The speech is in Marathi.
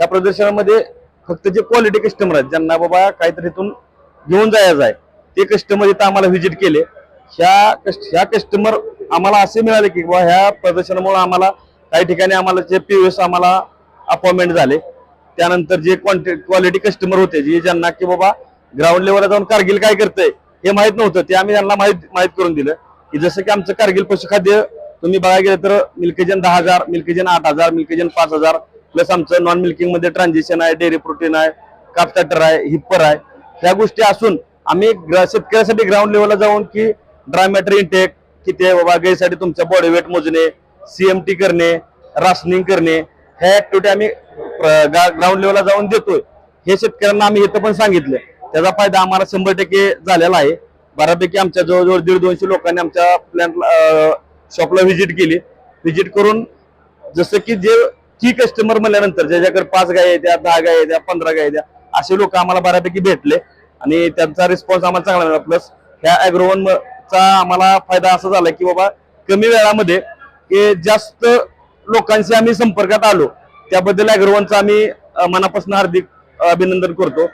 त्या प्रदर्शनामध्ये फक्त जे क्वालिटी कस्टमर आहेत ज्यांना बाबा काहीतरी इथून घेऊन जायचं आहे ते कस्टमर इथं आम्हाला व्हिजिट केले. ह्या कस्ट ह्या कस्टमर आम्हाला असे मिळाले की बाबा ह्या प्रदर्शनामुळे आम्हाला काही ठिकाणी आम्हाला जे पी एस आम्हाला अपॉइंटमेंट झाले. त्यानंतर जे क्वालिटी कस्टमर होते जे ज्यांना की बाबा ग्राउंड लेवलला जाऊन कारगिल काय करतंय हे माहीत नव्हतं ते आम्ही त्यांना माहीत माहीत करून दिलं. की जसं की आमचं कारगिल पशुखाद्य तुम्ही बघायला गेलं तर मिल्केजन दहा हजार मिल्केजन आठ हजार मिल्केजन पाच हजार प्लस आमचं नॉन मिल्किंगमध्ये ट्रान्झिशन आहे डेअरी प्रोटीन आहे कापस्टार्टर आहे हिप्पर आहे. ह्या गोष्टी असून आम्ही ग्रा- शेतकऱ्यासाठी ग्राउंड लेवलला जाऊन की ड्राय मॅटर इंटेक किती आहे बाबा गाईसाठी तुमचं बॉडी वेट मोजणे सीएमटी करणे राशनिंग करणे ह्या ऍक्टिव्हिटी आम्ही ग्राउंड लेवलला जाऊन देतोय. हे शेतकऱ्यांना आम्ही इथं पण सांगितलं. त्याचा फायदा आम्हाला शंभर टक्के झालेला आहे. बऱ्यापैकी आमच्या जवळजवळ दीड दोनशे लोकांनी आमच्या प्लॅन शॉपला व्हिजिट केली. व्हिजिट करून जसं की जे की कस्टमर म्हणल्यानंतर ज्याच्याकडे पाच गाय द्या दहा गाय द्या पंधरा गाय द्या असे लोक आम्हाला बऱ्यापैकी भेटले. आणि त्यांचा रिस्पॉन्स आम्हाला चांगला मिळाला प्लस ह्या अॅग्रोवन चा आम्हाला फायदा असा झाला की बाबा कमी वेळामध्ये जास्त लोकांशी आम्ही संपर्कात आलो. त्याबद्दल अॅग्रोवनचा आम्ही मनापासून हार्दिक अभिनंदन करतो.